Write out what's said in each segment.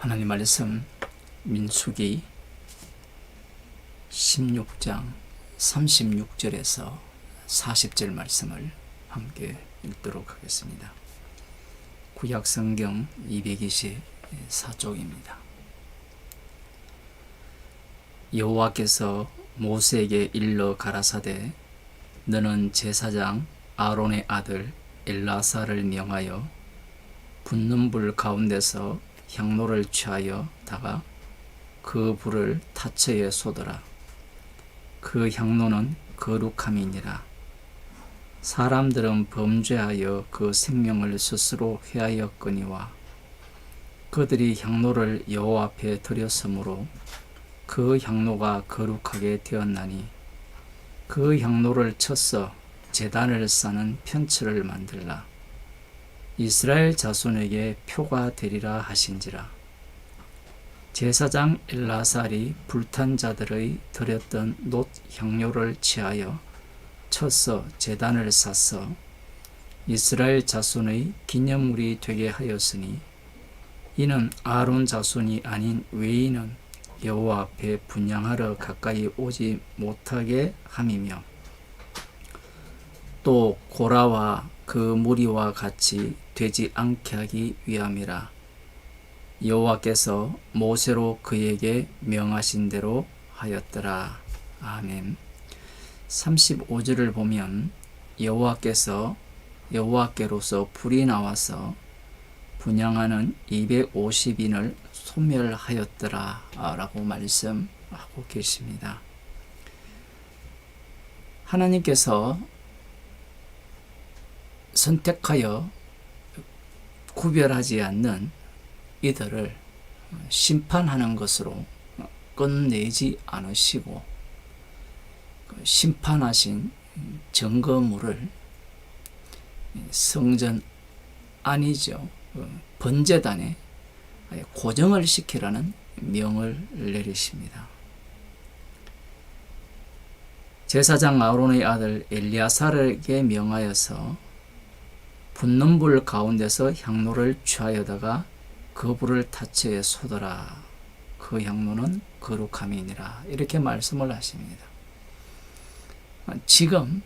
하나님 말씀 민수기 16장 36절에서 40절 말씀을 함께 읽도록 하겠습니다. 구약 성경 224쪽입니다. 여호와께서 모세에게 일러 가라사대 너는 제사장 아론의 아들 엘라사를 명하여 붙는 불 가운데서 향로를 취하여 다가 그 불을 타처에 쏟으라. 그 향로는 거룩함이니라. 사람들은 범죄하여 그 생명을 스스로 해하였거니와 그들이 향로를 여호와 앞에 드렸으므로 그 향로가 거룩하게 되었나니 그 향로를 쳐서 제단을 쌓는 편치를 만들라. 이스라엘 자손에게 표가 되리라 하신지라. 제사장 엘라살이 불탄 자들의 드렸던 놋 향료를 취하여 쳐서 제단을 쌓서 이스라엘 자손의 기념물이 되게 하였으니 이는 아론 자손이 아닌 외인은 여호와 앞에 분양하러 가까이 오지 못하게 함이며 또 고라와 그 무리와 같이 되지 않게 하기 위함이라. 여호와께서 모세로 그에게 명하신 대로 하였더라. 아멘. 35절을 보면 여호와께서 여호와께로서 불이 나와서 분양하는 250인을 소멸하였더라 라고 말씀하고 계십니다. 하나님께서 선택하여 구별하지 않는 이들을 심판하는 것으로 끝내지 않으시고 그 심판하신 증거물을 성전 아니죠 그 번제단에 고정을 시키라는 명을 내리십니다. 제사장 아론의 아들 엘리야사르에게 명하여서 붙는 불 가운데서 향로를 취하여다가 그 불을 타체에 쏟아라. 그 향로는 거룩함이니라. 이렇게 말씀을 하십니다. 지금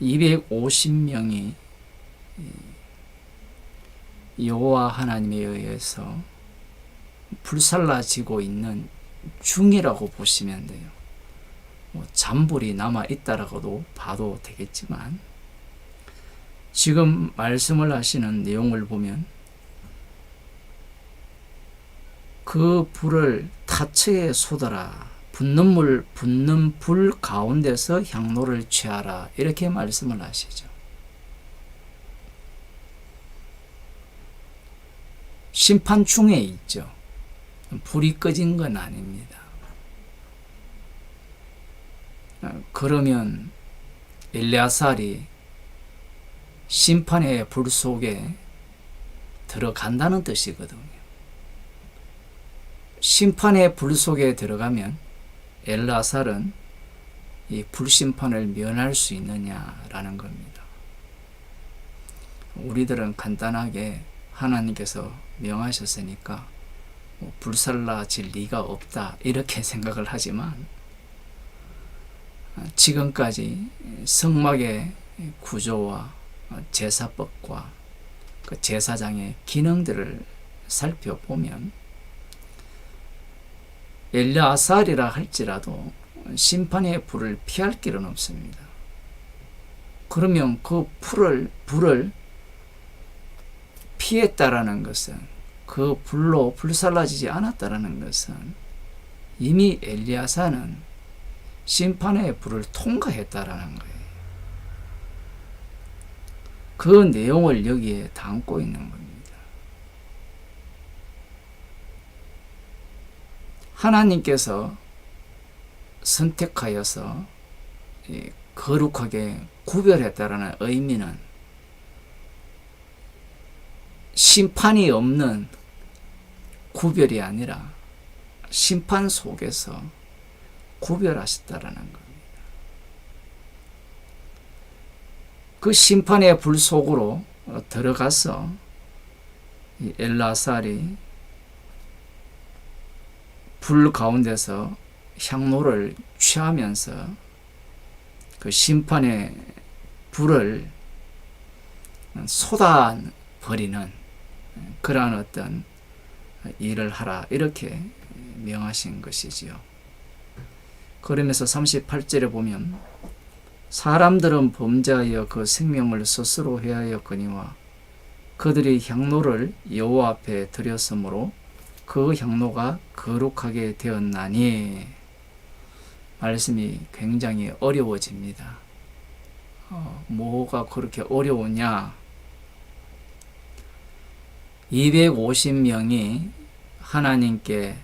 250명이 여호와 하나님에 의해서 불살라지고 있는 중이라고 보시면 돼요. 뭐 잔불이 남아 있다라고도 봐도 되겠지만 지금 말씀을 하시는 내용을 보면 그 불을 타처에 쏟아라. 붙는 물, 붙는 불 가운데서 향로를 취하라. 이렇게 말씀을 하시죠. 심판 중에 있죠. 불이 꺼진 건 아닙니다. 그러면 엘리아살이 심판의 불 속에 들어간다는 뜻이거든요. 심판의 불 속에 들어가면 엘라살은 이 불심판을 면할 수 있느냐라는 겁니다. 우리들은 간단하게 하나님께서 명하셨으니까 뭐 불살라질 리가 없다 이렇게 생각을 하지만 지금까지 성막의 구조와 제사법과 그 제사장의 기능들을 살펴보면 엘리아살이라 할지라도 심판의 불을 피할 길은 없습니다. 그러면 그 불을 불을 피했다라는 것은 그 불로 불살라지지 않았다라는 것은 이미 엘리야사는 심판의 불을 통과했다라는 거예요. 그 내용을 여기에 담고 있는 겁니다. 하나님께서 선택하여서 거룩하게 구별했다라는 의미는 심판이 없는 구별이 아니라 심판 속에서 구별하셨다라는 겁니다. 그 심판의 불 속으로 들어가서 이 엘라살이 불 가운데서 향로를 취하면서 그 심판의 불을 쏟아 버리는 그러한 어떤 일을 하라 이렇게 명하신 것이지요. 그러면서 38절에 보면 사람들은 범죄하여 그 생명을 스스로 해하였거니와 그들이 향로를 여호와 앞에 드렸으므로 그 향로가 거룩하게 되었나니 말씀이 굉장히 어려워집니다. 어, 뭐가 그렇게 어려우냐? 250명이 하나님께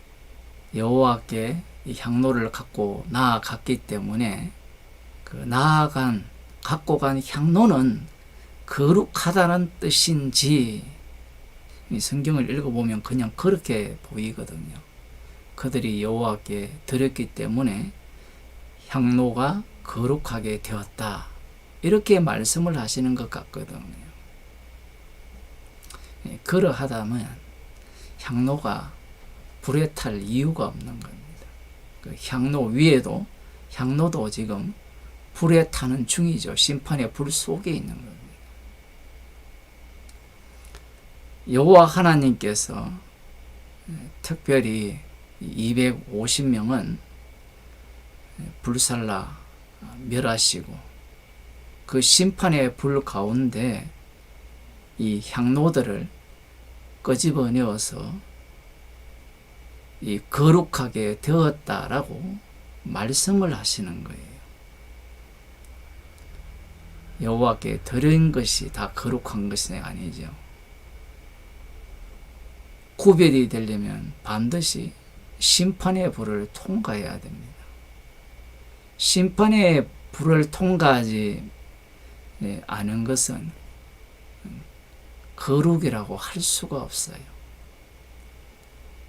여호와께 이 향로를 갖고 나아갔기 때문에 그 나아간 갖고 간 향로는 거룩하다는 뜻인지 이 성경을 읽어보면 그냥 그렇게 보이거든요. 그들이 여호와께 드렸기 때문에 향로가 거룩하게 되었다. 이렇게 말씀을 하시는 것 같거든요. 예, 그러하다면 향로가 불에 탈 이유가 없는 겁니다. 그 향로 위에도 향로도 지금 불에 타는 중이죠. 심판의 불 속에 있는 겁니다. 여호와 하나님께서 특별히 250명은 불살라 멸하시고 그 심판의 불 가운데 이 향로들을 끄집어 내어서 이 거룩하게 되었다라고 말씀을 하시는 거예요. 여호와께 드린 것이 다 거룩한 것이 아니죠. 구별이 되려면 반드시 심판의 불을 통과해야 됩니다. 심판의 불을 통과하지 네, 않은 것은 거룩이라고 할 수가 없어요.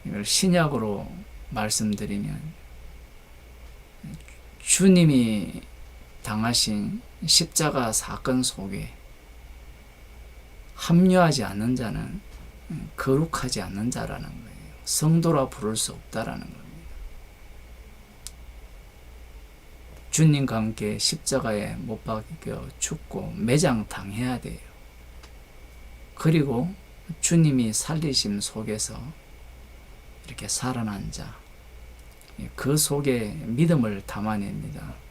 이걸 신약으로 말씀드리면 주님이 당하신 십자가 사건 속에 합류하지 않는 자는 거룩하지 않는 자라는 거예요. 성도라 부를 수 없다라는 겁니다. 주님과 함께 십자가에 못 박혀 죽고 매장 당해야 돼요. 그리고 주님이 살리심 속에서 이렇게 살아난 자, 그 속에 믿음을 담아냅니다.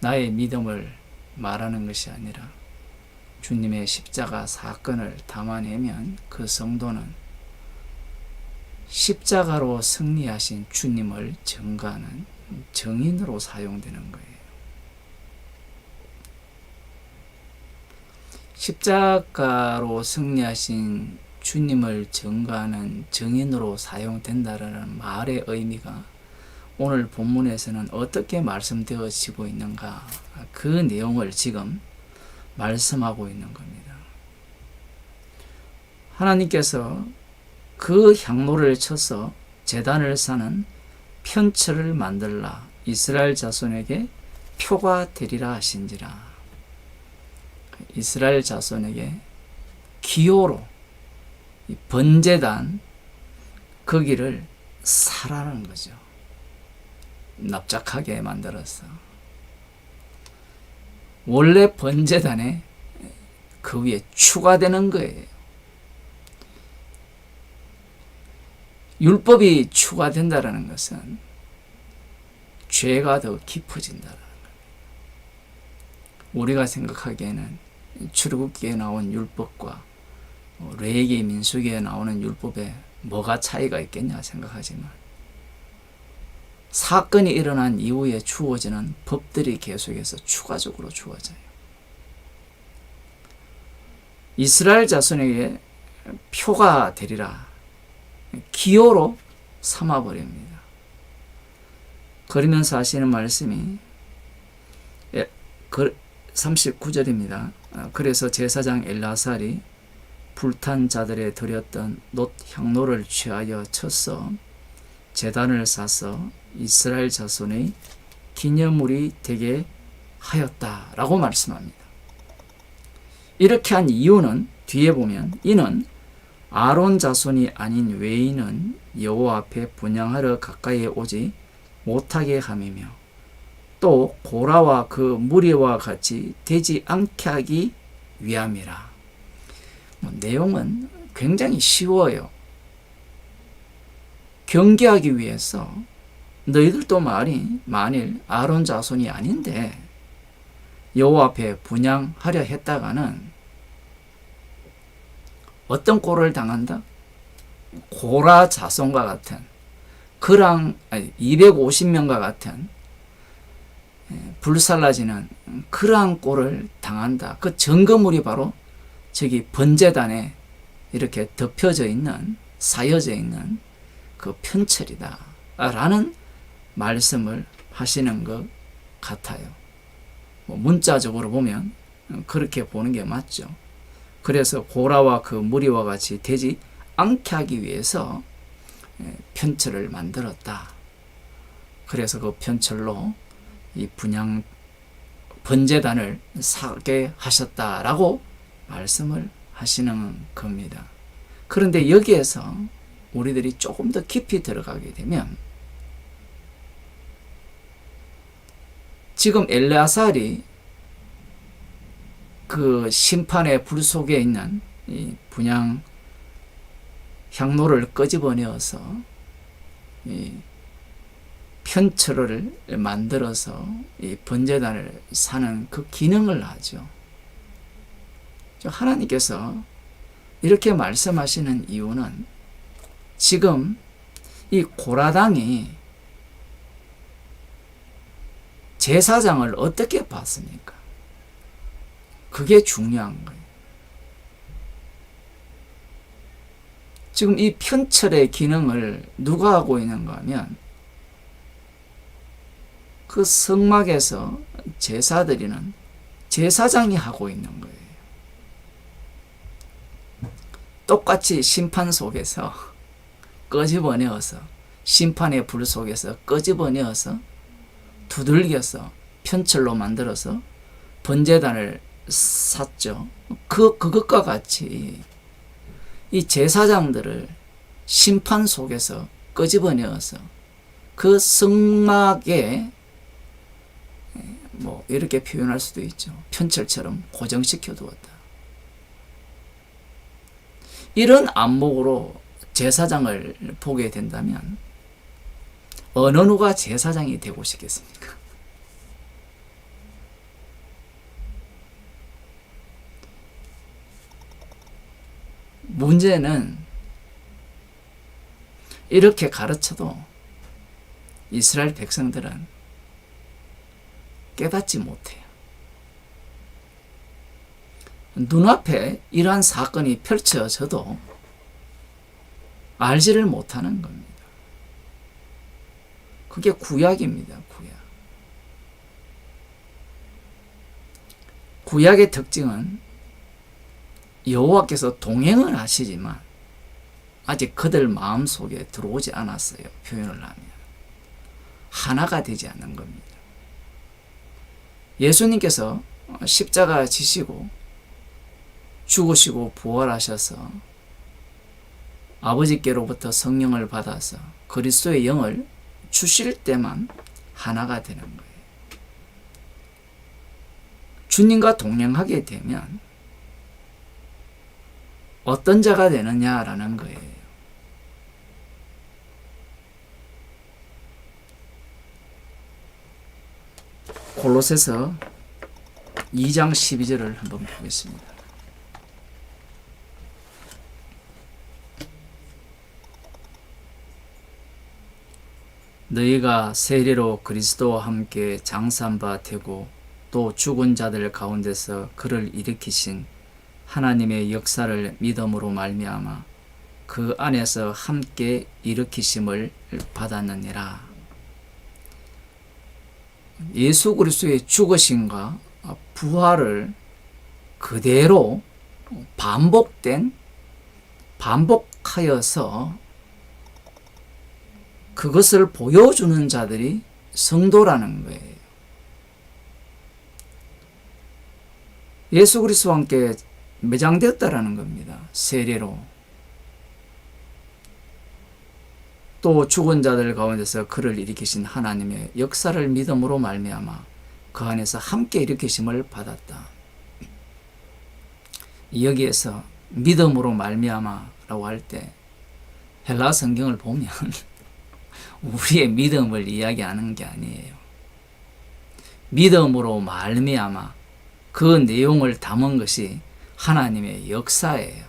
나의 믿음을 말하는 것이 아니라 주님의 십자가 사건을 담아내면 그 성도는 십자가로 승리하신 주님을 증가하는 정인으로 사용되는 거예요. 십자가로 승리하신 주님을 증거하는 증인으로 사용된다라는 말의 의미가 오늘 본문에서는 어떻게 말씀되어지고 있는가 그 내용을 지금 말씀하고 있는 겁니다. 하나님께서 그 향로를 쳐서 재단을 사는 편처를 만들라 이스라엘 자손에게 표가 되리라 하신지라 이스라엘 자손에게 기호로 번제단 거기를 사라는 거죠. 납작하게 만들어서 원래 번제단에 그 위에 추가되는 거예요. 율법이 추가된다라는 것은 죄가 더 깊어진다라는 겁니다. 우리가 생각하기에는 출애굽기에 나온 율법과 레이기 민수기에 나오는 율법에 뭐가 차이가 있겠냐 생각하지만 사건이 일어난 이후에 주어지는 법들이 계속해서 추가적으로 주어져요. 이스라엘 자손에게 표가 되리라 기호로 삼아버립니다. 그러면서 하시는 말씀이 39절입니다. 아, 그래서 제사장 엘라살이 불탄 자들에 드렸던 놋 향로를 취하여 쳤어 재단을 사서 이스라엘 자손의 기념물이 되게 하였다라고 말씀합니다. 이렇게 한 이유는 뒤에 보면 이는 아론 자손이 아닌 외인은 여호와 앞에 분양하러 가까이 오지 못하게 함이며 또 고라와 그 무리와 같이 되지 않게 하기 위함이라. 뭐 내용은 굉장히 쉬워요. 경계하기 위해서 너희들도 말이 만일 아론 자손이 아닌데 여호와 앞에 분양하려 했다가는 어떤 꼴을 당한다? 고라 자손과 같은 그랑 250명과 같은 예, 불살라지는 그러한 꼴을 당한다. 그 증거물이 바로 저기 번제단에 이렇게 덮여져 있는 사여져 있는 그 편철이다. 라는 말씀을 하시는 것 같아요. 뭐 문자적으로 보면 그렇게 보는 게 맞죠. 그래서 고라와 그 무리와 같이 되지 않게 하기 위해서 예, 편철을 만들었다. 그래서 그 편철로 이 분양 번제단을 사게 하셨다라고 말씀을 하시는 겁니다. 그런데 여기에서 우리들이 조금 더 깊이 들어가게 되면 지금 엘레아살이 그 심판의 불 속에 있는 이 분양 향로를 끄집어내어서 이 편철을 만들어서 이 번제단을 사는 그 기능을 하죠. 하나님께서 이렇게 말씀하시는 이유는 지금 이 고라당이 제사장을 어떻게 봤습니까? 그게 중요한 거예요. 지금 이 편철의 기능을 누가 하고 있는가 하면 그 성막에서 제사드리는 제사장이 하고 있는 거예요. 똑같이 심판 속에서 끄집어내어서 심판의 불 속에서 끄집어내어서 두들겨서 편철로 만들어서 번제단을 샀죠. 그 그것과 같이 이 제사장들을 심판 속에서 끄집어내어서 그 성막에 뭐 이렇게 표현할 수도 있죠. 편철처럼 고정시켜 두었다. 이런 안목으로 제사장을 보게 된다면 어느 누가 제사장이 되고 싶겠습니까? 문제는 이렇게 가르쳐도 이스라엘 백성들은 깨닫지 못해요. 눈앞에 이러한 사건이 펼쳐져도 알지를 못하는 겁니다. 그게 구약입니다. 구약. 구약의 특징은 여호와께서 동행을 하시지만 아직 그들 마음 속에 들어오지 않았어요. 표현을 하면 하나가 되지 않는 겁니다. 예수님께서 십자가 지시고 죽으시고 부활하셔서 아버지께로부터 성령을 받아서 그리스도의 영을 주실 때만 하나가 되는 거예요. 주님과 동행하게 되면 어떤 자가 되느냐라는 거예요. 골로새서 2장 12절을 한번 보겠습니다. 너희가 세례로 그리스도와 함께 장사한 바 되고 또 죽은 자들 가운데서 그를 일으키신 하나님의 역사를 믿음으로 말미암아 그 안에서 함께 일으키심을 받았느니라. 예수 그리스도의 죽으심과 부활을 그대로 반복된 반복하여서 그것을 보여주는 자들이 성도라는 거예요. 예수 그리스도와 함께 매장되었다라는 겁니다. 세례로 또 죽은 자들 가운데서 그를 일으키신 하나님의 역사를 믿음으로 말미암아 그 안에서 함께 일으키심을 받았다. 여기에서 믿음으로 말미암아라고 할 때 헬라 성경을 보면 우리의 믿음을 이야기하는 게 아니에요. 믿음으로 말미암아 그 내용을 담은 것이 하나님의 역사예요.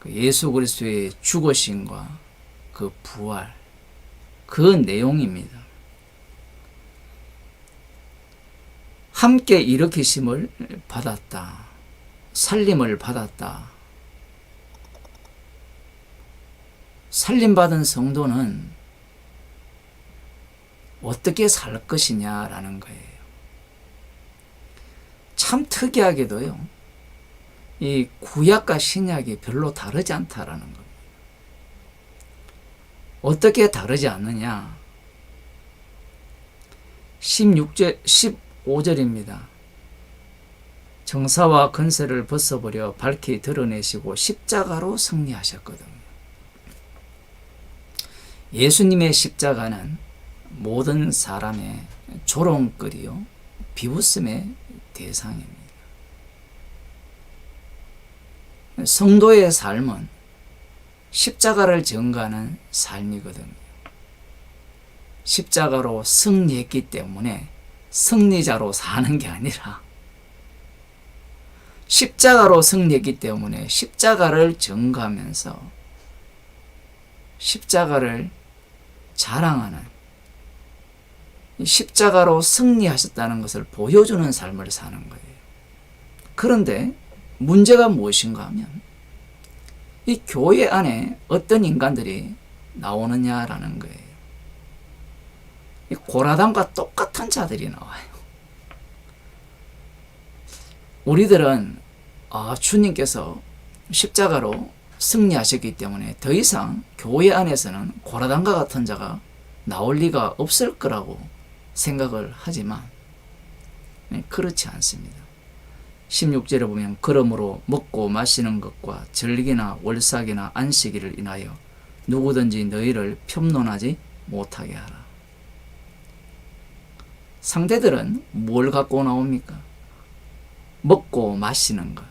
그 예수 그리스도의 죽으심과 그 부활 그 내용입니다. 함께 일으키심을 받았다. 살림을 받았다. 살림받은 성도는 어떻게 살 것이냐라는 거예요. 참 특이하게도요, 이 구약과 신약이 별로 다르지 않다라는 겁니다. 어떻게 다르지 않느냐? 16절, 15절입니다. 정사와 건세를 벗어버려 밝히 드러내시고 십자가로 승리하셨거든요. 예수님의 십자가는 모든 사람의 조롱거리요, 비웃음의 대상입니다. 성도의 삶은 십자가를 전가하는 삶이거든요. 십자가로 승리했기 때문에 승리자로 사는 게 아니라 십자가로 승리했기 때문에 십자가를 전가하면서 십자가를 자랑하는 십자가로 승리하셨다는 것을 보여주는 삶을 사는 거예요. 그런데 문제가 무엇인가 하면 이 교회 안에 어떤 인간들이 나오느냐라는 거예요. 이 고라담과 똑같은 자들이 나와요. 우리들은 아, 주님께서 십자가로 승리하셨기 때문에 더 이상 교회 안에서는 고라담과 같은 자가 나올 리가 없을 거라고 생각을 하지만 네, 그렇지 않습니다. 16절에 보면 그러므로 먹고 마시는 것과 절기나 월삭이나 안식일을 인하여 누구든지 너희를 평론하지 못하게 하라. 상대들은 뭘 갖고 나옵니까? 먹고 마시는 것.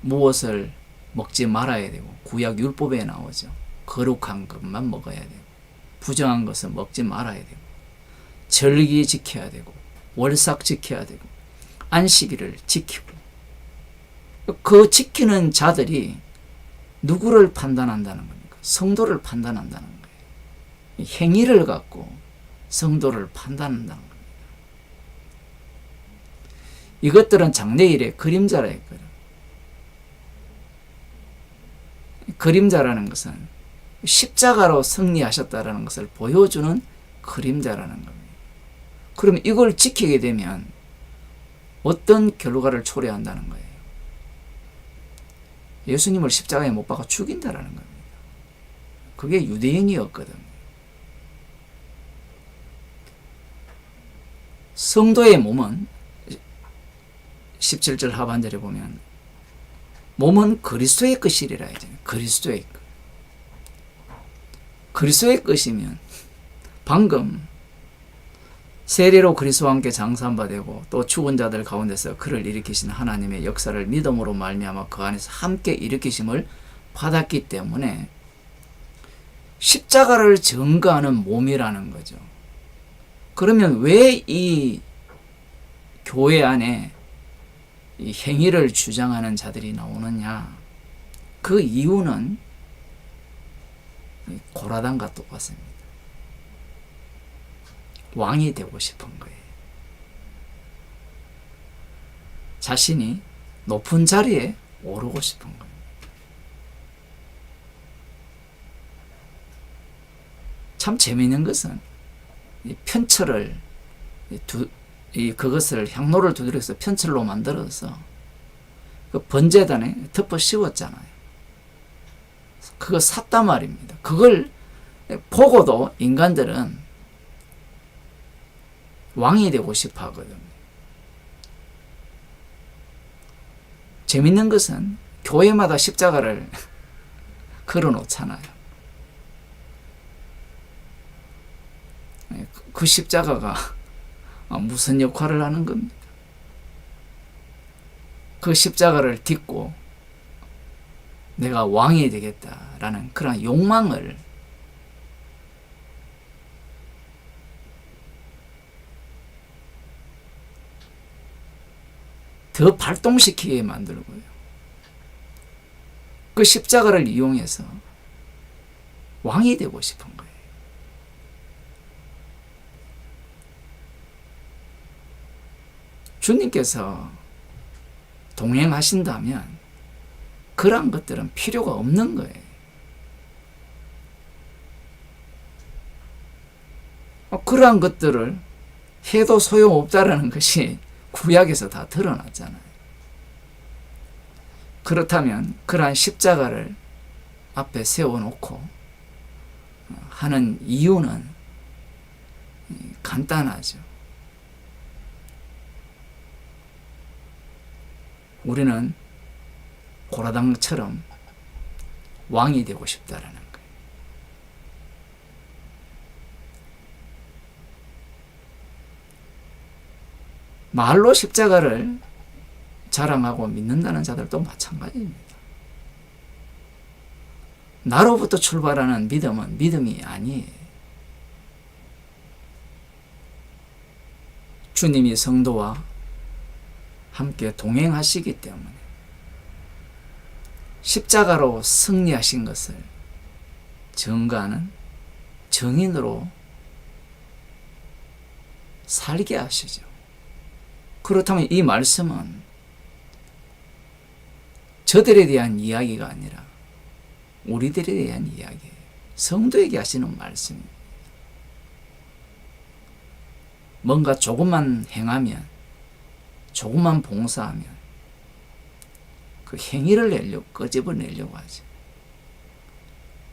무엇을 먹지 말아야 되고 구약 율법에 나오죠. 거룩한 것만 먹어야 되고 부정한 것은 먹지 말아야 되고 절기 지켜야 되고 월삭 지켜야 되고 안식일을 지키고 그 지키는 자들이 누구를 판단한다는 겁니까? 성도를 판단한다는 거예요. 행위를 갖고 성도를 판단한다는 겁니다. 이것들은 장래일의 그림자라 했거든. 그림자라는 것은 십자가로 승리하셨다라는 것을 보여주는 그림자라는 겁니다. 그럼 이걸 지키게 되면 어떤 결과를 초래한다는 거예요. 예수님을 십자가에 못 박아 죽인다라는 겁니다. 그게 유대인이었거든요. 성도의 몸은 17절 하반절에 보면 몸은 그리스도의 것이리라 하잖아요. 그리스도의 것. 그리스도의 것이면 방금 세례로 그리스도와 함께 장사한 바 되고 또 죽은 자들 가운데서 그를 일으키신 하나님의 역사를 믿음으로 말미암아 그 안에서 함께 일으키심을 받았기 때문에 십자가를 증거하는 몸이라는 거죠. 그러면 왜 이 교회 안에 이 행위를 주장하는 자들이 나오느냐? 그 이유는 고라단과 똑같습니다. 왕이 되고 싶은 거예요. 자신이 높은 자리에 오르고 싶은 거예요. 참 재미있는 것은 이 편철을 이 두, 이 그것을 향로를 두드려서 편철로 만들어서 그 번제단에 덮어 씌웠잖아요. 그거 샀단 말입니다. 그걸 보고도 인간들은 왕이 되고 싶어 하거든요. 재밌는 것은 교회마다 십자가를 걸어 놓잖아요. 예, 그- 그 십자가가 아, 무슨 역할을 하는 겁니까? 그 십자가를 딛고 내가 왕이 되겠다라는 그런 욕망을 더 발동시키게 만들고요. 그 십자가를 이용해서 왕이 되고 싶은 거예요. 주님께서 동행하신다면 그러한 것들은 필요가 없는 거예요. 어, 그러한 것들을 해도 소용없다라는 것이 구약에서 다 드러났잖아요. 그렇다면 그러한 십자가를 앞에 세워놓고 어, 하는 이유는 간단하죠. 우리는 고라당처럼 왕이 되고 싶다라는 거예요. 말로 십자가를 자랑하고 믿는다는 자들도 마찬가지입니다. 나로부터 출발하는 믿음은 믿음이 아니에요. 주님이 성도와 함께 동행하시기 때문에 십자가로 승리하신 것을 증거하는 증인으로 살게 하시죠. 그렇다면 이 말씀은 저들에 대한 이야기가 아니라 우리들에 대한 이야기예요. 성도에게 하시는 말씀입니다. 뭔가 조금만 행하면, 조금만 봉사하면, 그 행위를 내려고, 끄집어내려고 하죠.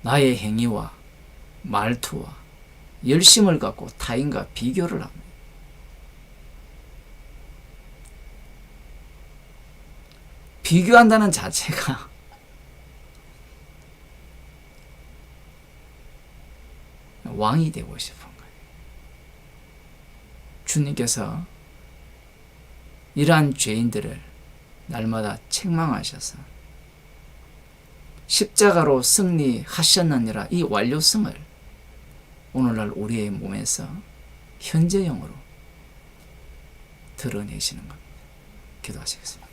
나의 행위와 말투와 열심을 갖고 타인과 비교를 합니다. 비교한다는 자체가 왕이 되고 싶은 거예요. 주님께서 이러한 죄인들을 날마다 책망하셔서 십자가로 승리하셨느니라 이 완료성을 오늘날 우리의 몸에서 현재형으로 드러내시는 겁니다. 기도하시겠습니다.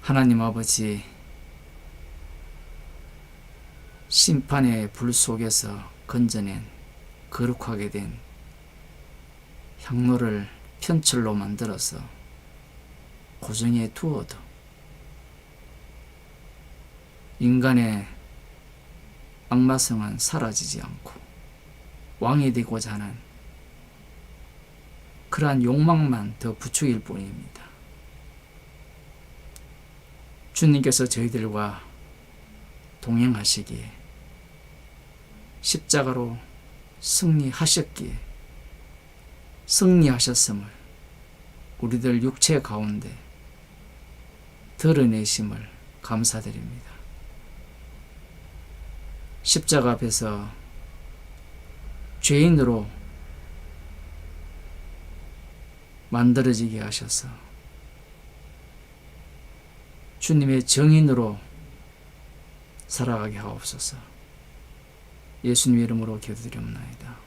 하나님 아버지, 심판의 불 속에서 건져낸 거룩하게 된 향로를 편철로 만들어서 고정해 두어도 인간의 악마성은 사라지지 않고 왕이 되고자 하는 그러한 욕망만 더 부추길 뿐입니다. 주님께서 저희들과 동행하시기에 십자가로 승리하셨기에 승리하셨음을 우리들 육체 가운데 드러내심을 감사드립니다. 십자가 앞에서 죄인으로 만들어지게 하셔서 주님의 정인으로 살아가게 하옵소서. 예수님 이름으로 기도드립니다.